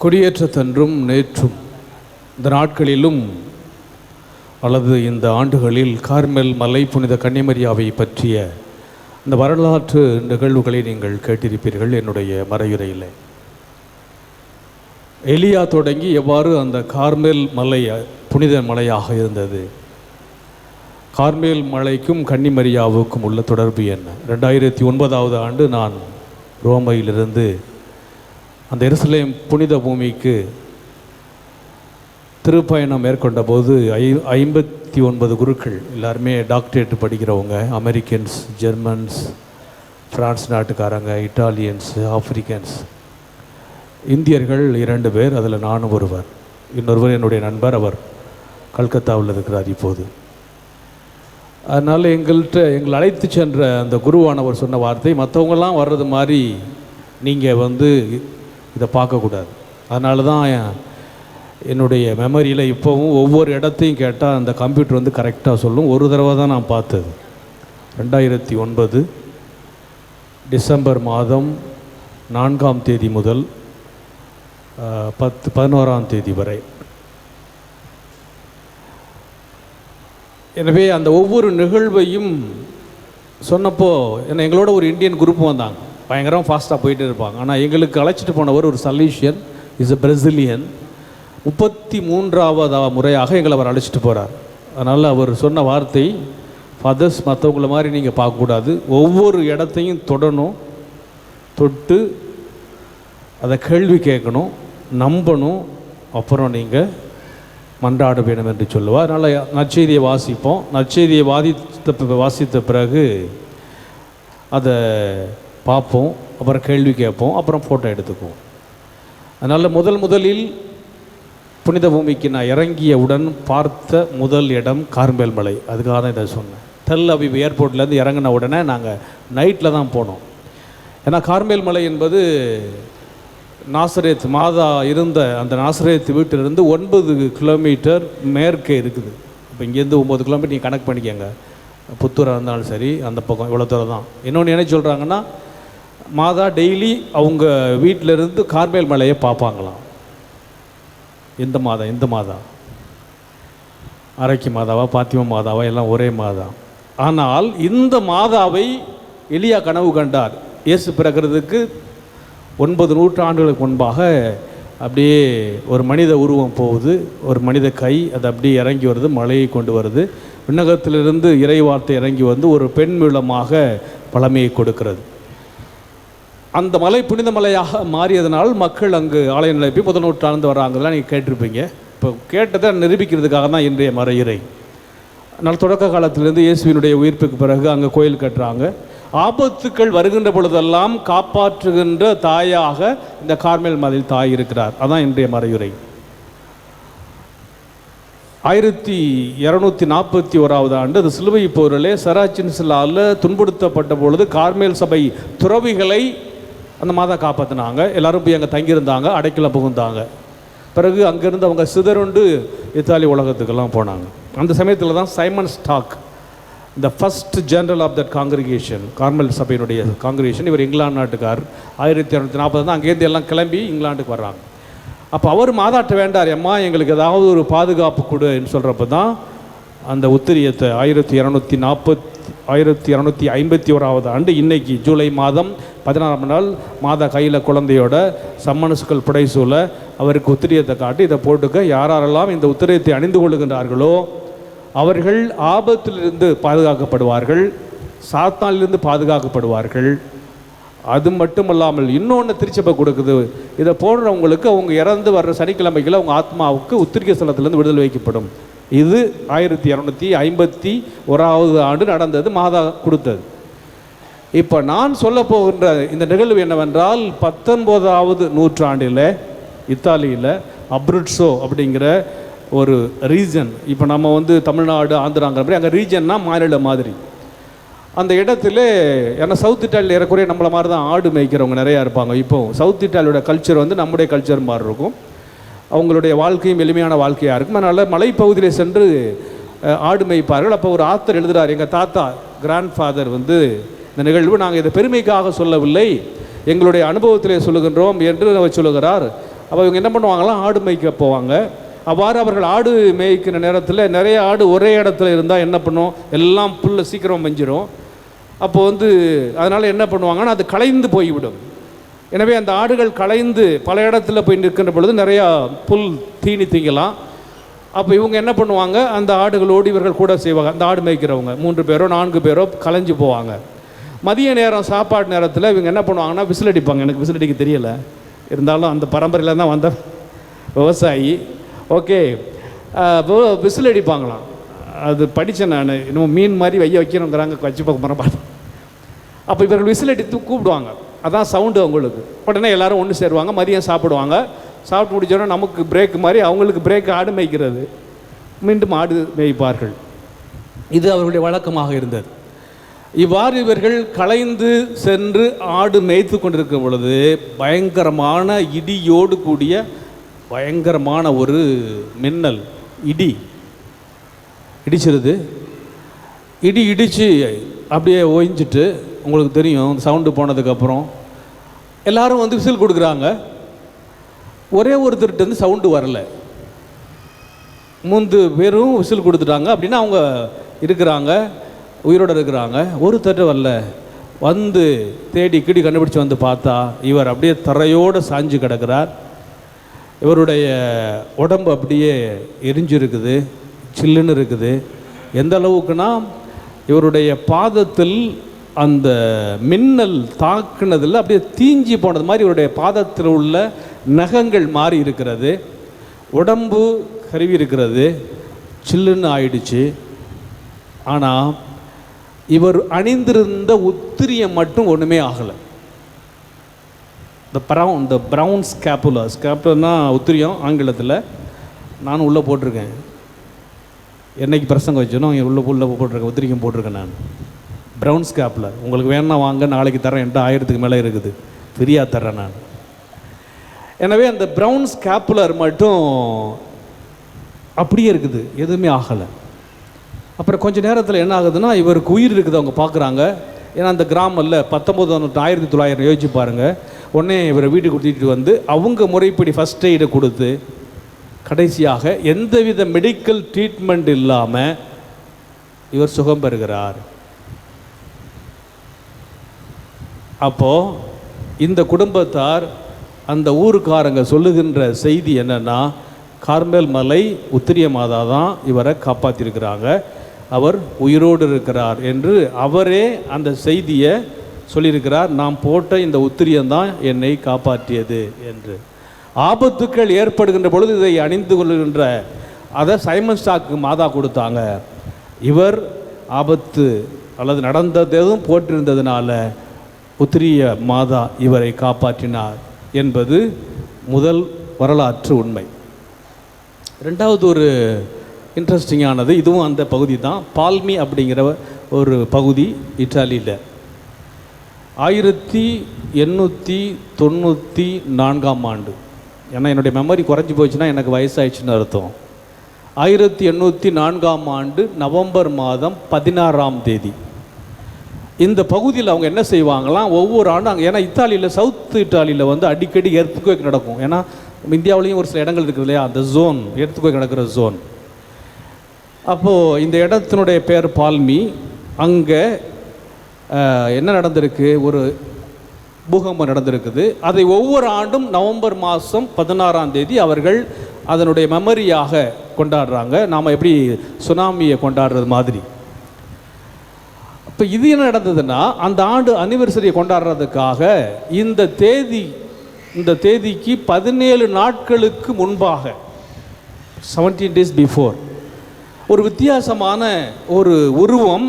கொடியேற்றத்தன்றும் நேற்றும் இந்த நாட்களிலும் அல்லது இந்த ஆண்டுகளில் கார்மெல் மலை புனித கன்னிமரியாவை பற்றிய இந்த வரலாற்று நிகழ்வுகளை நீங்கள் கேட்டிருப்பீர்கள் என்னுடைய மறையுரையில் எலியா தொடங்கி எவ்வாறு அந்த கார்மேல் மலை புனித மலையாக இருந்தது? கார்மேல் மலைக்கும் கன்னிமரியாவுக்கும் உள்ள தொடர்பு என்ன? ரெண்டாயிரத்தி ஒன்பதாவது ஆண்டு நான் ரோமையிலிருந்து அந்த எருசலேம் புனித பூமிக்கு திருப்பயணம் மேற்கொண்ட போது ஐ ஐம்பத்தி ஒன்பது குருக்கள் எல்லாருமே டாக்டரேட் படிக்கிறவங்க அமெரிக்கன்ஸ் ஜெர்மன்ஸ் ஃப்ரான்ஸ் நாட்டுக்காரங்க இட்டாலியன்ஸ் ஆப்பிரிக்கன்ஸ் இந்தியர்கள் இரண்டு பேர் அதில் நானும் ஒருவர். இன்னொருவர் என்னுடைய நண்பர் அவர் கல்கத்தாவில் இருக்கிறார் இப்போது. அதனால் எங்கள்கிட்ட எங்களை அழைத்து சென்ற அந்த குருவானவர் சொன்ன வார்த்தை மற்றவங்கெல்லாம் வர்றது மாதிரி நீங்கள் வந்து இதை பார்க்கக்கூடாது. அதனால தான் என்னுடைய மெமரியில் இப்போவும் ஒவ்வொரு இடத்தையும் கேட்டால் அந்த கம்ப்யூட்டர் வந்து கரெக்டாக சொல்லும். ஒரு தடவை தான் நான் பார்த்தது. ரெண்டாயிரத்தி ஒன்பது டிசம்பர் மாதம் நான்காம் தேதி முதல் பத்து பதினோராம் தேதி வரை. எனவே அந்த ஒவ்வொரு நிகழ்வையும் சொன்னப்போ என்ன எங்களோட ஒரு இந்தியன் குரூப் வந்தாங்க. பயங்கரமாக ஃபாஸ்ட்டாக போயிட்டு இருப்பாங்க. ஆனால் எங்களுக்கு அழைச்சிட்டு போனவர் ஒரு சல்யூஷியன் இஸ் எ பிரசிலியன் முப்பத்தி மூன்றாவது முறையாக எங்களை அவர் அழைச்சிட்டு போகிறார் அதனால் அவர் சொன்ன வார்த்தை ஃபதர்ஸ் மற்றவங்கள மாதிரி நீங்கள் பார்க்கக்கூடாது. ஒவ்வொரு இடத்தையும் தொடணும் தொட்டு அதை கேள்வி கேட்கணும் நம்பணும். அப்புறம் நீங்கள் மன்றாட வேணும் என்று சொல்லுவார். அதனால் நற்செய்தியை வாசிப்போம். நற்செய்தியை வாதித்த வாசித்த பிறகு அதை பார்ப்போம் அப்புறம் கேள்வி கேட்போம் அப்புறம் ஃபோட்டோ எடுத்துக்குவோம். அதனால் முதல் முதலில் புனித பூமிக்கு நான் இறங்கியவுடன் பார்த்த முதல் இடம் கார்மேல் மலை. அதுக்காக தான் இதை சொன்னேன். டெல் அபிப் ஏர்போர்ட்லேருந்து இறங்கின உடனே நாங்கள் நைட்டில் தான் போனோம். ஏன்னா கார்மேல் மலை என்பது நாசரேத் மாதா இருந்த அந்த நாசரேத் வீட்டிலிருந்து ஒன்பது கிலோமீட்டர் மேற்கே இருக்குது. இப்போ இங்கேருந்து ஒம்பது கிலோமீட்டர் நீங்கள் கணக்கு பண்ணிக்கோங்க. புத்தூராக இருந்தாலும் சரி அந்த பக்கம் இவ்வளோ தூரம் தான். இன்னொன்று என்ன சொல்கிறாங்கன்னா மாதா டெய்லி அவங்க வீட்டிலேருந்து கார்மேல் மலையை பார்ப்பாங்களாம். எந்த மாதா எந்த மாதா? அரைக்கி மாதாவா பாத்திம மாதாவா எல்லாம் ஒரே மாதா. ஆனால் இந்த மாதாவை எளியா கனவு கண்டார். இயேசு பிறக்கிறதுக்கு ஒன்பது நூற்றாண்டுகளுக்கு முன்பாக அப்படியே ஒரு மனித உருவம் போகுது. ஒரு மனித கை அது அப்படியே இறங்கி வருது மலையை கொண்டு வருது. விண்ணகத்திலிருந்து இறைவார்த்தை இறங்கி வந்து ஒரு பெண் மூலமாக பழமையை கொடுக்கிறது. அந்த மலை புனித மலையாக மாறியதனால் மக்கள் அங்கு ஆலய நிலைப்பி முதல் நூற்றாண்டு வராங்கலாம் நீங்கள் கேட்டிருப்பீங்க. இப்போ கேட்டதை நிரூபிக்கிறதுக்காக தான் இன்றைய மறையிறை. அதனால் தொடக்க காலத்திலிருந்து இயேசுவினுடைய உயிர்ப்புக்கு பிறகு அங்கே கோயில் கட்டுறாங்க. ஆபத்துக்கள் வருகின்ற பொழுதெல்லாம் காப்பாற்றுகின்ற தாயாக இந்த கார்மேல் மலையில் தாய் இருக்கிறார். அதான் இன்றைய மறையுறை. ஆயிரத்தி இரநூத்தி நாற்பத்தி ஓராவது ஆண்டு அந்த சிலுவை போரிலே சராச்சின் சிலாவில் துன்புறுத்தப்பட்ட பொழுது கார்மேல் சபை துறவிகளை அந்த மாதா காப்பாற்றினாங்க எல்லாரும் போய் அங்கே தங்கியிருந்தாங்க அடைக்கல புகுந்தாங்க. பிறகு அங்கேருந்து அவங்க சிதறுண்டு இத்தாலி உலகத்துக்கெல்லாம் போனாங்க. அந்த சமயத்தில் தான் சைமன் ஸ்டாக் இந்த first general of that congregation Carmel சபையினுடைய காங்கிரிகேஷன் இவர் இங்கிலாந்து நாட்டுக்கார் ஆயிரத்தி இரநூத்தி நாற்பது தான் அங்கேருந்து எல்லாம் கிளம்பி இங்கிலாந்துக்கு வர்றாங்க. அப்போ அவர் மாதாட்ட வேண்டார் அம்மா எங்களுக்கு ஏதாவது ஒரு பாதுகாப்பு கொடுன்னு சொல்கிறப்ப தான் அந்த உத்திரியத்தை ஆயிரத்தி இரநூத்தி நாற்பத்தி ஆயிரத்தி இரநூத்தி ஐம்பத்தி ஓராவது ஆண்டு இன்னைக்கு ஜூலை மாதம் பதினாறாம் நாள் மாத கையில் குழந்தையோட சம்மனசுக்கள் புடைசூல அவருக்கு உத்திரியத்தை காட்டி இதை போட்டுக்க யாரெல்லாம் இந்த உத்திரியத்தை அணிந்து கொள்ளுகின்றார்களோ அவர்கள் ஆபத்திலிருந்து பாதுகாக்கப்படுவார்கள் சாத்தானிலிருந்து பாதுகாக்கப்படுவார்கள். அது மட்டுமல்லாமல் இன்னொன்று திருச்சபை கொடுக்குது. இதை போடுறவங்களுக்கு அவங்க இறந்து வர்ற சனிக்கிழமைகள் அவங்க ஆத்மாவுக்கு உத்திரிகை ஸ்தலத்திலேருந்து விடுதலை வைக்கப்படும். இது ஆயிரத்தி இரநூத்தி ஐம்பத்தி ஓராவது ஆண்டு நடந்தது மாதா கொடுத்தது. இப்போ நான் சொல்ல போகின்ற இந்த நிகழ்வு என்னவென்றால் பத்தொன்பதாவது நூற்றாண்டில் இத்தாலியில் அப்ருட்ஸோ அப்படிங்கிற ஒரு ரீஜன் இப்போ நம்ம வந்து தமிழ்நாடு ஆந்திராங்கிற மாதிரி அங்கே ரீஜன்னா மாநில மாதிரி. அந்த இடத்துல ஏன்னா சவுத் இட்டாலியில் ஏறக்குறைய நம்மளை மாதிரி தான் ஆடு மேய்க்கிறவங்க நிறையா இருப்பாங்க. இப்போ சவுத் இட்டாலியோட கல்ச்சர் வந்து நம்முடைய கல்ச்சர் மாதிரி இருக்கும். அவங்களுடைய வாழ்க்கையும் எளிமையான வாழ்க்கையாக இருக்கும். அதனால் மலைப்பகுதியில் சென்று ஆடு மேய்ப்பார்கள். அப்போ ஒரு ஆத்தர் எழுதுகிறார் எங்கள் தாத்தா கிராண்ட் ஃபாதர் வந்து இந்த நிகழ்வு நாங்கள் இதை பெருமைக்காக சொல்லவில்லை. எங்களுடைய அனுபவத்திலே சொல்லுகின்றோம் என்று அவர் சொல்லுகிறார். அப்போ இவங்க என்ன பண்ணுவாங்களாம் ஆடு மேய்க்க போவாங்க. அவ்வாறு அவர்கள் ஆடு மேய்க்கிற நேரத்தில் நிறைய ஆடு ஒரே இடத்துல இருந்தால் என்ன பண்ணும்? எல்லாம் புல்ல சீக்கிரம் மெஞ்சிரும். அப்போ வந்து அதனால் என்ன பண்ணுவாங்கன்னா அது கலைந்து போய்விடும். எனவே அந்த ஆடுகள் களைந்து பல இடத்துல போய் நிற்கின்ற பொழுது நிறையா புல் தீனி திங்கலாம். அப்போ இவங்க என்ன பண்ணுவாங்க? அந்த ஆடுகளோடு இவர்கள் கூட செய்வாங்க. அந்த ஆடு மேய்க்கிறவங்க. மூன்று பேரோ நான்கு பேரோ களைஞ்சு போவாங்க. மதிய நேரம் சாப்பாடு நேரத்தில் இவங்க என்ன பண்ணுவாங்கன்னா விசில் அடிப்பாங்க. எனக்கு விசில் அடிக்க தெரியல. இருந்தாலும் அந்த பரம்பரையில் தான் வந்த விவசாயி. ஓகே. விசில் அடிப்பாங்களாம். அது படித்தேன் நான். இன்னும் மீன் மாதிரி வைய வைக்கணுங்கிறாங்க. வச்சு பார்க்க மரபாடு அப்போ இவர்கள் விசில் அடித்து கூப்பிடுவாங்க. அதான் சவுண்டு அவங்களுக்கு உடனே எல்லாரும் ஒன்று சேருவாங்க மதியம் சாப்பிடுவாங்க. சாப்பிட்டு முடிச்சோன்னா நமக்கு பிரேக் மாதிரி அவங்களுக்கு பிரேக் ஆடு மேய்க்கிறது. மீண்டும் ஆடு மேய்ப்பார்கள். இது அவர்களுடைய வழக்கமாக இருந்தது. இவ்வாறு இவர்கள் கலைந்து சென்று ஆடு மேய்த்து கொண்டிருக்கும் பொழுது பயங்கரமான இடியோடு கூடிய பயங்கரமான ஒரு மின்னல் இடி. இடிச்சிருது. இடி இடித்து அப்படியே ஓய்ஞ்சிட்டு உங்களுக்கு தெரியும் சவுண்டு போனதுக்கப்புறம் எல்லாரும் வந்து விசில் கொடுக்குறாங்க. ஒரே ஒருத்தர்கிட்ட வந்து சவுண்டு வரல. மூன்று பேரும் விசில் கொடுத்துட்டாங்க. அப்படின்னா அவங்க இருக்கிறாங்க உயிரோடு இருக்கிறாங்க. ஒருத்தர் வரல. வந்து தேடி கிடி கண்டுபிடிச்சு வந்து பார்த்தா இவர் அப்படியே தரையோடு சாஞ்சு கிடக்கிறார். இவருடைய உடம்பு அப்படியே எரிஞ்சிருக்குது சில்லுன்னு இருக்குது. எந்த அளவுக்குன்னா இவருடைய பாதத்தில் அந்த மின்னல் தாக்குனதில் அப்படியே தீஞ்சி போனது மாதிரி இவருடைய பாதத்தில் உள்ள நகங்கள் மாறி இருக்கிறது. உடம்பு கருவி இருக்கிறது. சில்லுன்னு ஆயிடுச்சு. ஆனால் இவர் அணிந்திருந்த உத்திரியம் மட்டும் ஒன்றுமே ஆகலை. இந்த ப்ரௌன் இந்த ப்ரௌன் ஸ்கேப்புலா ஸ்கேப்புலன்னா உத்திரியம் ஆங்கிலத்தில். நானும் உள்ளே போட்டிருக்கேன். என்னைக்கு பிரசங்க வச்சனோ இங்கே உள்ள உள்ளே போட்டிருக்கேன் உத்திரிக்கம் போட்டிருக்கேன் நான். ப்ரௌன் ஸ்கேப்பில் உங்களுக்கு வேணா வாங்க நாளைக்கு தரேன் என்கிட்ட ஆயிரத்துக்கு மேலே இருக்குது. ஃப்ரீயாக தர்றேன் நான். எனவே அந்த ப்ரௌன் ஸ்கேப்புலர் மட்டும் அப்படியே இருக்குது. எதுவுமே ஆகலை. அப்புறம் கொஞ்ச நேரத்தில் என்ன ஆகுதுன்னா இவருக்கு உயிர் இருக்குது அவங்க பார்க்குறாங்க. ஏன்னா அந்த கிராமம்ல பத்தொம்போது ஆயிரத்தி தொள்ளாயிரம் யோசிச்சு பாருங்கள் உடனே இவரை வீட்டுக்கு கூட்டிகிட்டு வந்து அவங்க முறைப்படி ஃபஸ்ட் எய்டை கொடுத்து கடைசியாக எந்தவித மெடிக்கல் ட்ரீட்மெண்ட் இல்லாமல் இவர் சுகம் பெறுகிறார். அப்போது இந்த குடும்பத்தார் அந்த ஊருக்காரங்க சொல்லுகின்ற செய்தி என்னென்னா கார்மேல் மலை உத்திரிய மாதா தான் இவரை காப்பாற்றிருக்கிறாங்க அவர் உயிரோடு இருக்கிறார் என்று அவரே அந்த செய்தியை சொல்லியிருக்கிறார். நாம் போட்ட இந்த உத்திரியம்தான் என்னை காப்பாற்றியது என்று. ஆபத்துக்கள் ஏற்படுகின்ற பொழுது இதை அணிந்து கொள்கின்ற அதை சைமன் ஸ்டாக்கு மாதா கொடுத்தாங்க. இவர் ஆபத்து அல்லது நடந்ததும் போட்டிருந்ததுனால உத்திரிய மாதா இவரை காப்பாற்றினார் என்பது முதல் வரலாற்று உண்மை. ரெண்டாவது ஒரு இன்ட்ரெஸ்டிங்கானது இதுவும் அந்த பகுதி தான் பால்மி அப்படிங்கிற ஒரு பகுதி இட்டாலியில். ஆயிரத்தி எண்ணூற்றி தொண்ணூற்றி நான்காம் ஆண்டு. ஏன்னா என்னுடைய மெமரி குறைஞ்சி போச்சுன்னா எனக்கு வயசாயிடுச்சுன்னு அர்த்தம். ஆயிரத்தி எண்ணூற்றி நான்காம் ஆண்டு நவம்பர் மாதம் பதினாறாம் தேதி. இந்த பகுதியில் அவங்க என்ன செய்வாங்களாம்? ஒவ்வொரு ஆண்டும் அங்கே ஏன்னா இத்தாலியில் சவுத் இத்தாலியில் வந்து அடிக்கடி எர்த்துக்குவேக் நடக்கும். ஏன்னா இந்தியாவிலையும் ஒரு சில இடங்கள் இருக்குது இல்லையா? அந்த ஜோன் எர்த்துக்குவேக் நடக்கிற ஜோன் அப்போது இந்த இடத்தினுடைய பேர் பால்மி. அங்கே என்ன நடந்திருக்கு? ஒரு பூகம்பம் நடந்திருக்குது. அதை ஒவ்வொரு ஆண்டும் நவம்பர் மாதம் பதினாறாம் தேதி அவர்கள் அதனுடைய மெமரியாக கொண்டாடுறாங்க. நாம் எப்படி சுனாமியை கொண்டாடுறது மாதிரி. இப்போ இது என்ன நடந்ததுன்னா அந்த ஆண்டு அனிவர்சரியை கொண்டாடுறதுக்காக இந்த தேதி இந்த தேதிக்கு பதினேழு நாட்களுக்கு முன்பாக செவன்டீன் டேஸ் பிஃபோர் ஒரு வித்தியாசமான ஒரு உருவம்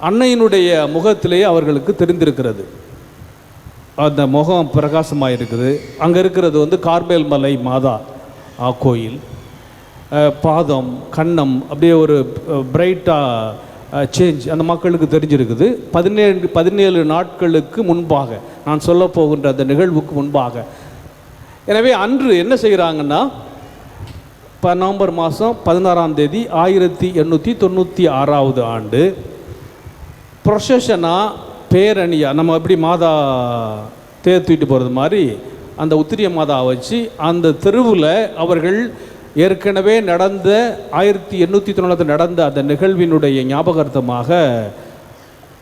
அன்னையினுடைய முகத்திலே அவர்களுக்கு தெரிந்திருக்கிறது. அந்த முகம் பிரகாசமாக இருக்குது அங்கே இருக்கிறது வந்து கார்மேல் மலை மாதா ஆ, கோயில். பாதம் கன்னம் அப்படியே ஒரு பிரைட்டாக சேஞ்ச் அந்த மக்களுக்கு தெரிஞ்சிருக்குது. பதினேழு பதினேழு நாட்களுக்கு முன்பாக நான் சொல்ல போகின்ற அந்த நிகழ்வுக்கு முன்பாக. எனவே அன்று என்ன செய்கிறாங்கன்னா இப்போ நவம்பர் மாதம் பதினாறாம் தேதி ஆயிரத்தி எண்ணூற்றி தொண்ணூற்றி ஆறாவது ஆண்டு ப்ரொசஷனாக பேரணியாக நம்ம எப்படி மாதா தேர் தூக்கிட்டு போகிறது மாதிரி அந்த உத்திரிய மாதாவை வச்சு அந்த தெருவில் அவர்கள் ஏற்கனவே நடந்த ஆயிரத்தி எண்ணூற்றி தொண்ணூற்றி நடந்த அந்த நிகழ்வினுடைய ஞாபகார்த்தமாக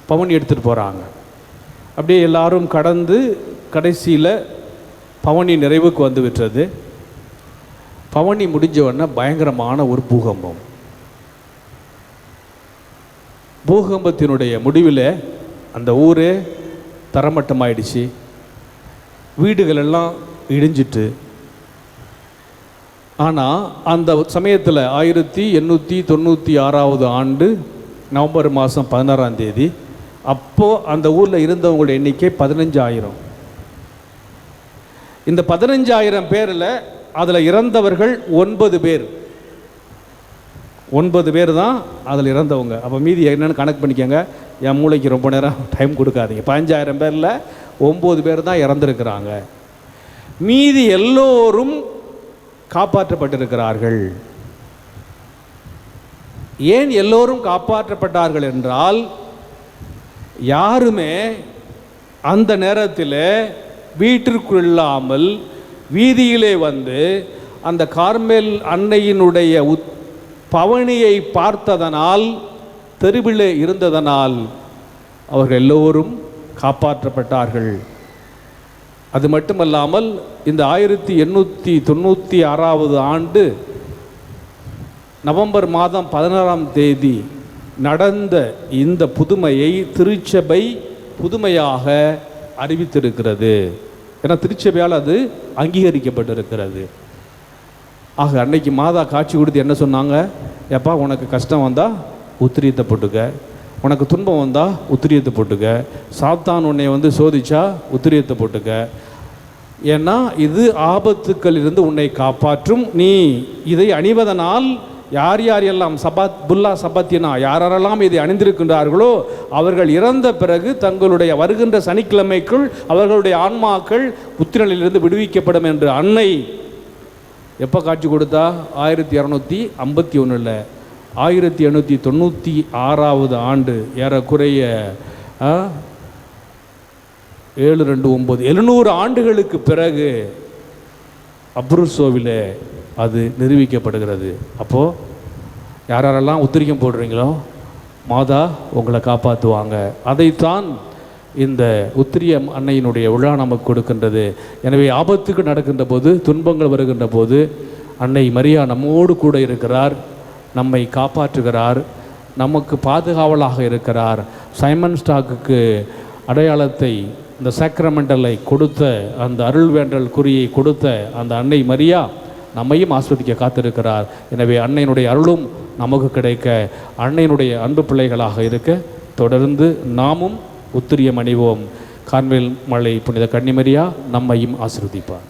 பவனி எடுத்துகிட்டு போகிறாங்க அப்படியே எல்லாரும் கடந்து கடைசியில் பவனி நிறைவுக்கு வந்து விட்டது. பவனி முடிஞ்ச உடனே பயங்கரமான ஒரு பூகம்பம். பூகம்பத்தினுடைய முடிவில் அந்த ஊரே தரமட்டமாயிடுச்சு. வீடுகளெல்லாம் இடிஞ்சிட்டு ஆனால் அந்த சமயத்தில் ஆயிரத்தி எண்ணூற்றி தொண்ணூற்றி ஆறாவது ஆண்டு நவம்பர் மாதம் பதினாறாம் தேதி அப்போது அந்த ஊரில் இருந்தவங்களுடைய எண்ணிக்கை பதினஞ்சாயிரம். இந்த பதினஞ்சாயிரம் பேரில் அதில் இறந்தவர்கள் ஒன்பது பேர். ஒன்பது பேர் தான் அதில் இறந்தவங்க. அப்போ மீதி என்னென்னு கணக்கு பண்ணிக்கோங்க. என் மூளைக்கு ரொம்ப நேரம் டைம் கொடுக்காதீங்க. பதினஞ்சாயிரம் பேரில் ஒம்பது பேர் தான் இறந்துருக்கிறாங்க. மீதி எல்லோரும் காப்பாற்றப்பட்டிருக்கிறார்கள். ஏன் எல்லோரும் காப்பாற்றப்பட்டார்கள் என்றால் யாருமே அந்த நேரத்தில் வீட்டிற்குள்ளாமல் வீதியிலே வந்து அந்த கார்மேல் அன்னையினுடைய உத் பவனியை பார்த்ததனால் தெருவிலே இருந்ததனால் அவர்கள் எல்லோரும் காப்பாற்றப்பட்டார்கள். அது மட்டுமல்லாமல் இந்த ஆயிரத்தி எண்ணூற்றி தொண்ணூற்றி ஆறாவது ஆண்டு நவம்பர் மாதம் பதினாறாம் தேதி நடந்த இந்த புதுமையை திருச்சபை புதுமையாக அறிவித்திருக்கிறது. ஏன்னா திருச்சபையால் அது அங்கீகரிக்கப்பட்டிருக்கிறது. ஆக அன்னைக்கு மாதா காட்சி கொடுத்து என்ன சொன்னாங்க? எப்பா உனக்கு கஷ்டம் வந்தால் உத்திரியத்தை போட்டுக்க. உனக்கு துன்பம் வந்தால் உத்திரியத்தை போட்டுக்க. சாத்தான் உன்னை வந்து சோதிச்சா உத்திரியத்தை போட்டுக்க. ஏன்னா இது ஆபத்துக்களிலிருந்து உன்னை காப்பாற்றும். நீ இதை அணிவதனால் யார் யார் எல்லாம் சபாத் புல்லா சபாத்தினா யாரெல்லாம் இதை அணிந்திருக்கின்றார்களோ அவர்கள் இறந்த பிறகு தங்களுடைய வருகின்ற சனிக்கிழமைக்குள் அவர்களுடைய ஆன்மாக்கள் புத்திரனிலிருந்து விடுவிக்கப்படும் என்று அன்னை எப்போ காட்சி கொடுத்தா? ஆயிரத்தி இரநூத்தி ஐம்பத்தி ஒன்றில் ஆயிரத்தி எண்ணூற்றி தொண்ணூற்றி ஆறாவது ஆண்டு ஏறக்குறைய ஏழு ரெண்டு ஒம்பது எழுநூறு ஆண்டுகளுக்கு பிறகு அப்ரூசோவில் அது நிரூபிக்கப்படுகிறது. அப்போது யார் யாரெல்லாம் உத்திரிக்கம் போடுறீங்களோ மாதா உங்களை காப்பாற்றுவாங்க அதைத்தான் இந்த உத்திரியம் அன்னையினுடைய விழா நமக்கு கொடுக்கின்றது. எனவே ஆபத்துக்கு நடக்கின்ற போது துன்பங்கள் வருகின்ற போது அன்னை மரியா நம்மோடு கூட இருக்கிறார். நம்மை காப்பாற்றுகிறார். நமக்கு பாதுகாவலாக இருக்கிறார். சைமன் ஸ்டாக்குக்கு அடையாளத்தை இந்த சாக்ரமெண்டலை கொடுத்த அந்த அருள் வேண்டல் குறியை கொடுத்த அந்த அன்னை மரியா நம்மையும் ஆஸ்வதிக்க காத்திருக்கிறார். எனவே அன்னையினுடைய அருளும் நமக்கு கிடைக்க அன்னையினுடைய அன்பு பிள்ளைகளாக இருக்க தொடர்ந்து நாமும் உத்திரியம் அணிவோம் கான்வேல் மலை புனித கன்னிமரியா நம்மையும் ஆசிர்வதிப்பார்.